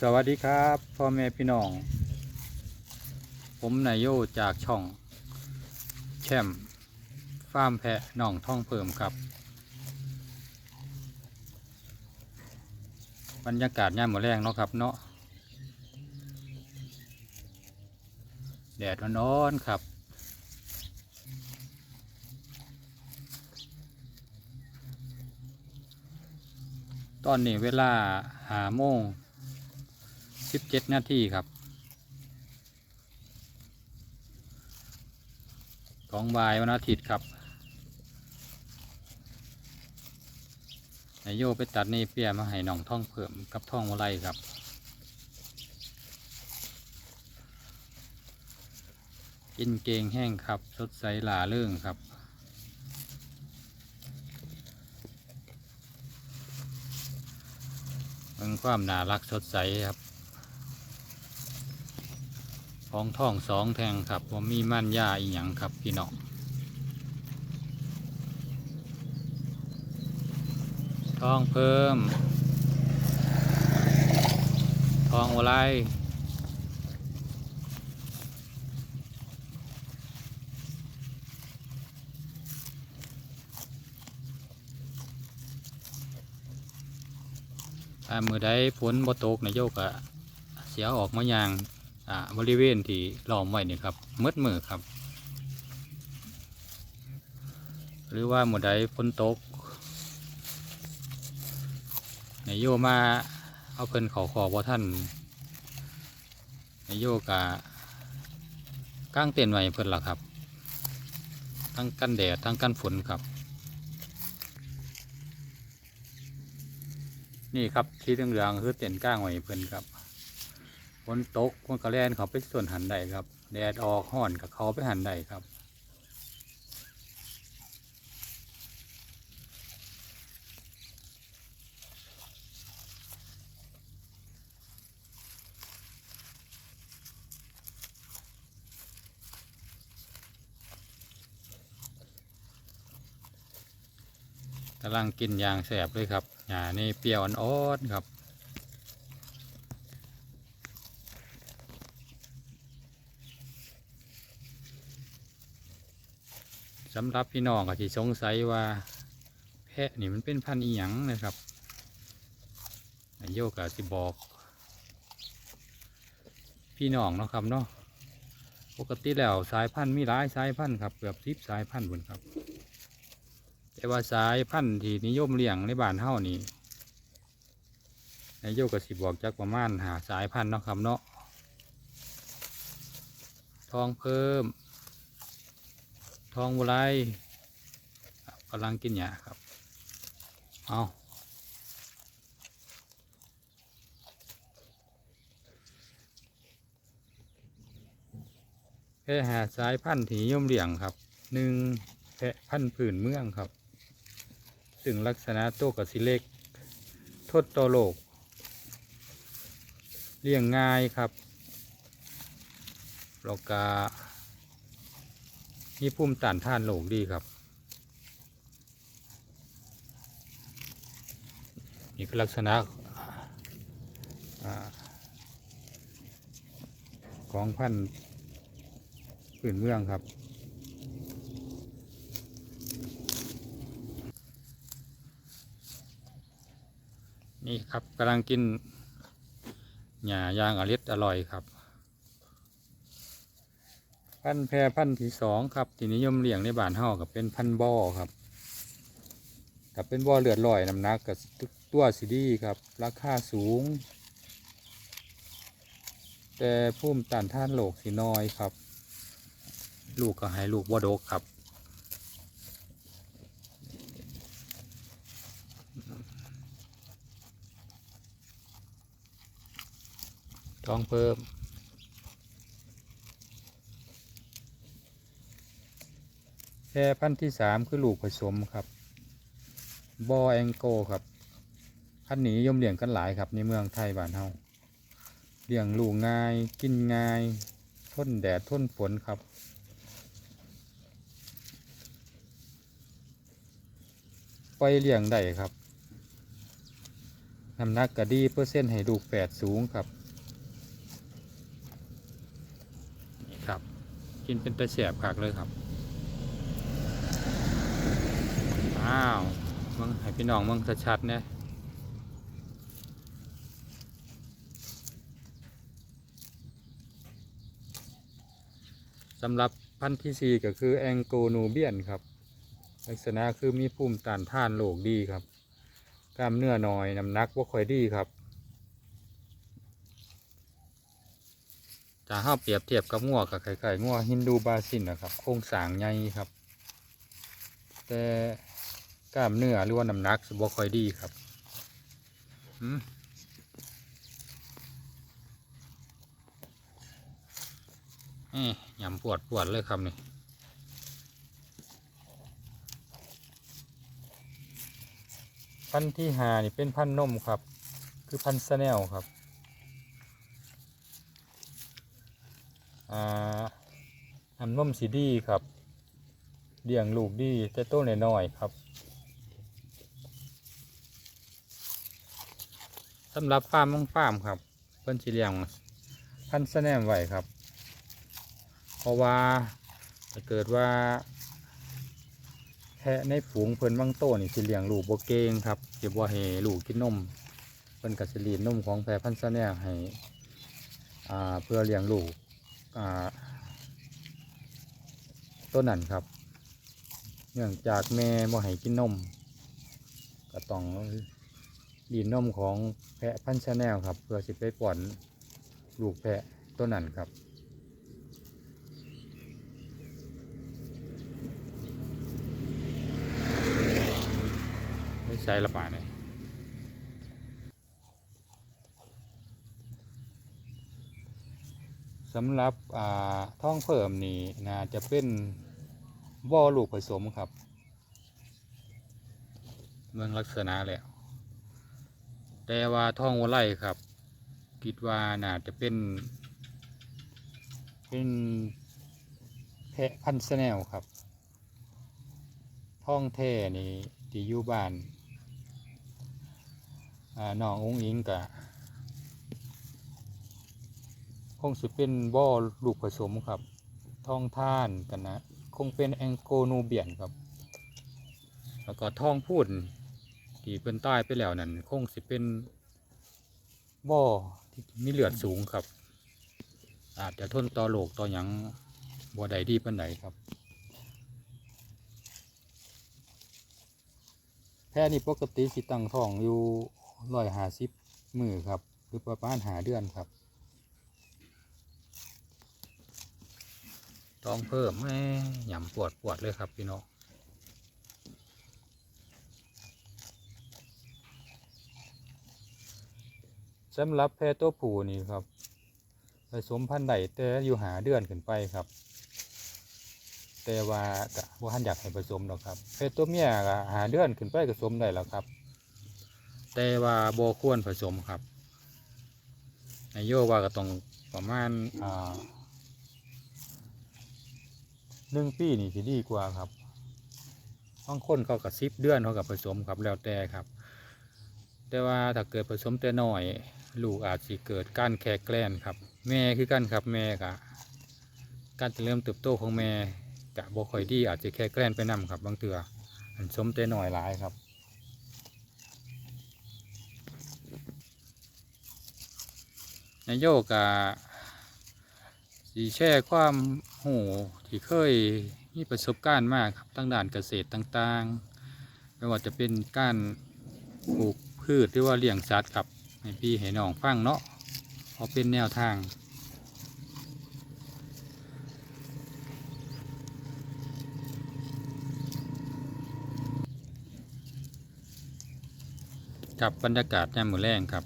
สวัสดีครับพ่อแม่พี่น้อง ผมนายโยจากช่อง แชมฟาร์มแพะหนองท่องเพิ่มครับ บรรยากาศย่ามมือแรงเนาะครับเนาะแดดร้อนๆครับตอนนี้เวลาหาโมง สิบเจ็ดนาทีครับของบายวันอาทิตย์ครับนายโยไปตัดนี่เปียมาให้น้องท่องเพิ่มกับท่องวะไรครับกินเกงแห้งครับ สดใสหลาเรื่องครับ มันความน่ารักสดใสครับ ของท่องสองแทงครับว่ามีม่านยาอีหยังครับพี่น้องทองเพิ่ม ทองอะไรถ้ามือใดฝนบ่ตกนายโยกอะเสียออกมาอย่าง อ่าบริเวณที่ล้อมไว้นี่ครับมืดมือครับ หรือว่าหมู่ใดฝนตกนายโยมาเอาเพิ่นขาขอบ่ท่านนายโยกะกางเต็นไว้ให้เพิ่นล่ะครับ ทั้งกันแดดทั้งกันฝนครับ นี่ครับที่เหลืองๆคือเต็นท์กางไว้ให้เพิ่นครับ ฝนตกมันก็แล่นเขาไปส่วนหันใดครับแดดออกห้อนกับเขาไปหันใดครับกำลังกินยางแสบเลยครับหญ้านี่เปรี้ยวอ่อนๆครับ สำหรับพี่น้องก็ที่สงสัยว่าแพะนี่มันเป็นพันธุ์อีหยังนะครับนายโยกก็สิบอก พี่น้องเนาะครับเนาะปกติแล้วสายพันธุ์มีหลายสายพันธุ์ครับเกือบสิบสายพันธุ์บนครับ แต่ว่าสายพันธุ์ที่นิยมเลี้ยงในบ้านเฮานี่นายโยกก็สิบอกจักประมาณหาสายพันธุ์เนาะครับเนาะทองเพิ่ม ทองบุไรกำลังกินหญ้าครับ เอาแพะหาสายพันธุ์ที่นิยมเหลี้ยงครับหนึ่งแพะพันธุ์ผืนเมืองครับ ซึ่งลักษณะโตวกับสิเล็ก ทดต่อโลก เลี้ยงง่ายครับแล้วก็ มีภูมิต้านทานโรคดีครับ นี่คือลักษณะอของพันธุ์พื้นเมืองครับนี่ครับกำลังกินหญ้ายางอริดอร่อยครับ พันธ์แพรพันธุ์ที่สองครับที่นิยมเลี้ยงในบ้านเฮากับเป็นพันธุ์บ่อครับกับเป็นบ่อเลือดลอยน้ำหนักกับตัวสีดีครับ ราคาสูง แต่ภูมิต้านท่านโรคสีน้อยครับ ลูกก็ให้ลูกบ่ดกครับต้องเพิ่ม แพรพันธุ์ที่สามคือลูกผสมครับบอแองโกครับพันธุ์นี้ยมเลี้ยงกันหลายครับในเมืองไทยบ้านเฮาเลี้ยงลูกง่าย กินง่ายทนแดดทนฝนครับ ไปเลี้ยงได้ครับน้ำหนักก็ดีเปอร์เซ็นต์ให้ลูกแฝดสูงครับนี่ครับ กินเป็นตะเสียบคักเลยครับ อ้าวมึงให้พี่น้องมึงชัดๆเนี่ยสำหรับพันธุ์ที่สี่ก็คือแองโกนูเบียนครับ ลักษณะคือมีภูมิต้านทานโรคดีครับ กล้ามเนื้อน้อยน้ำหนักว่าค่อยดีครับถ้าห้าเปรียบเทียบกับงัวกับไข่ไก่งัวฮินดูบาซินนะครับ โครงสร้างใหญ่ครับ แต่ กล้ามเนื้อหรือว่าน้ำหนักบ่ค่อยดีครับนี่ยำปวดปวดเลยครับนี่พันธุ์ที่หานี่เป็นพันธุ์นมครับ คือพันธุ์สแนลครับอ่าน้ำนมสีดีครับเลี้ยงลูกดีแต่โต้นน้อยๆครับ สำหรับฟาร์มของฟาร์มครับ เพิ่นสิเลี้ยงพันสแนมไว้ครับ เพราะว่าถ้าเกิดว่าแพะในฝูงเพิ่นบางโตนี่สิเลี้ยงลูกบ่เก่งครับสิบ่ให้ลูกกินนมเพิ่นก็สิรีดนมของแพะพันสแนวให้เพื่อเลี้ยงลูกต้นนั้นครับ เนื่องจากแม่บ่ให้กินนมก็ต้อง ดินนมของแพะพันธุ์ซะแนวครับ เพื่อสิไปป้อนลูกแพะต้นนั้นครับใช่ละป่าเนี่ยสำหรับอ่าท้องเพิ่มนี่นะจะเป็นว่อลูกผสมครับเมืองลักษณะแล้ว แต่ว่าท้องวัวไล่ครับคิดว่าน่าจะเป็น เป็นแพะพันธุ์แนลครับท้องแท้นี่ที่อยู่บ้านน้ององอิงกะคงสิเป็นบ่อลูกผสมครับท้องท่านกันนะ คงเป็นแองโกนูเบียนครับ แล้วก็ท้องพูด ที่เป็นใต้ไปแล้วนั่นคงสิเป็นบ่อที่มีเลือดสูงครับ อาจจะทนต่อโรคต่อหยังบ่ใดดีปานใดครับ แพะนี่ปกติสิตั้งท้องอยู่ร้อยหาสิบมือครับ หรือประมาณหาเดือนครับต้องเพิ่มแม่หยำปวดปวดเลยครับพี่น้อง สำหรับแพะตัวผู้นี่ครับผสมพันธุ์ใดแต่อยู่หาเดือนขึ้นไปครับ แต่ว่ากะว่าท่านอยากให้ผสมหรอกครับเพศตัวเมียก็หาเดือนขึ้นไปผสมได้แล้วครับ แต่ว่าโบควรผสมครับนายโยว่าก็ต้องประมาณอ่าหนึ่งปีนี่สิดีกว่าครับบางคนเขากับสิบเดือนเขากับผสมครับแล้วแต่ครับ แต่ว่าถ้าเกิดผสมแต่น้อย ลูกอาจสิเกิดการแคร์แกล้นครับ แม่คือกันครับแม่กะการเริญเติบโตของแม่กะบ่ค่อยดีอาจจะแค่แกล้นไปนำครับบางเตืออันสมแต่หน่อยหลายครับนายโยกะสีแช่ความหูที่เคยมีประสบการณ์มากครับตั้งด้านเกษตรต่างๆ ไม่ว่าจะเป็นการปลูกพืชหรือว่าเลี้ยงสัตว์ครับ ให้พี่ให้น้องฟังเนาะเพราะเป็นแนวทาง กับบรรยากาศยามมื้อแรงครับ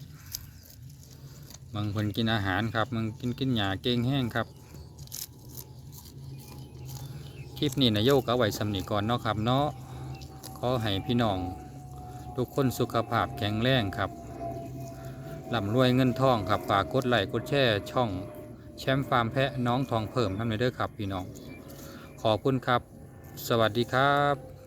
บางคนกินอาหารครับมึงกินกินหยาเก่งแห้งครับคลิปนี้นายโยกเอาไว้สำนีก่อนเนาะครับเนาะขอให้พี่น้อง ทุกคนสุขภาพแข็งแรงครับ ลำรวยเงินทองครับฝากกดไลค์กดแชร์ช่องแชมป์ฟาร์มแพะน้องทองเพิ่มทำในเด้อครับพี่น้อง ขอบคุณครับ สวัสดีครับ